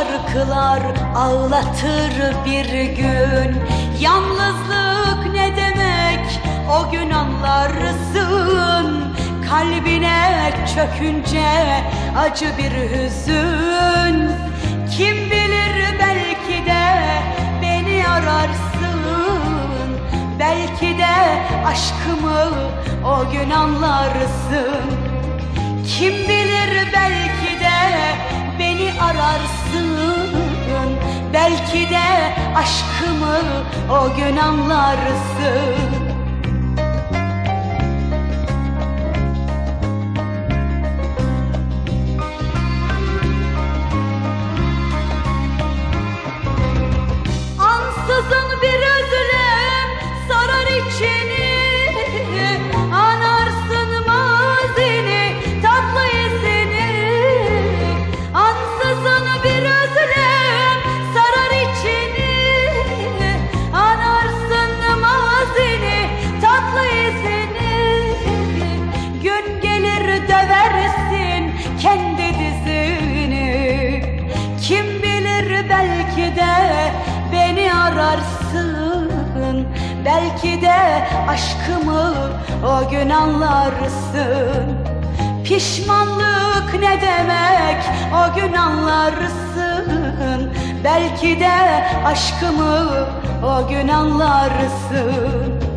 şarkılar ağlatır bir gün. Yalnızlık ne demek? O gün anlarsın. Kalbine çökünce acı bir hüzün. Kim bilir belki de beni ararsın. Belki de aşkımı o gün anlarsın. Kim bilir belki de ararsın. Belki de aşkımı o gün anlarsın de beni ararsın. Belki de aşkımı o gün anlarsın. Pişmanlık ne demek? O gün anlarsın. Belki de aşkımı o gün anlarsın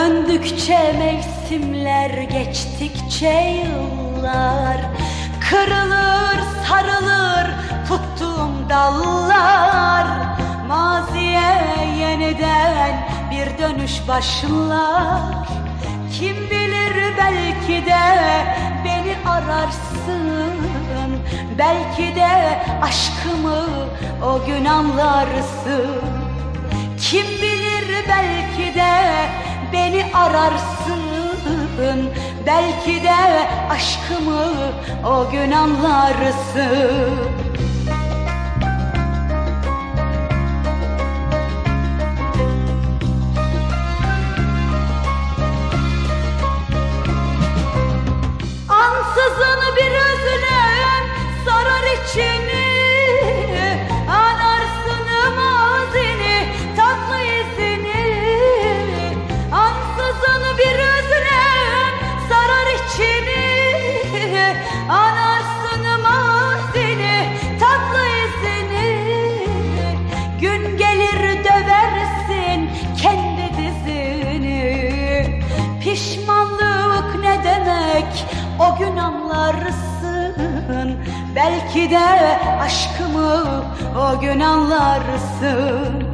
Döndükçe mevsimler geçtikçe yıllar. Kırılır sarılır tuttuğum dallar. Maziye yeniden bir dönüş başlar. Kim bilir belki de beni ararsın. Belki de aşkımı o gün anlarsın ararsın. Belki de aşkımı o gün anlarsın o gün anlarsın. Belki de aşkımı o gün anlarsın.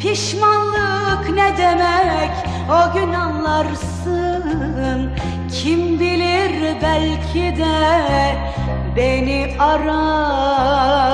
Pişmanlık ne demek? O gün anlarsın. Kim bilir belki de beni arar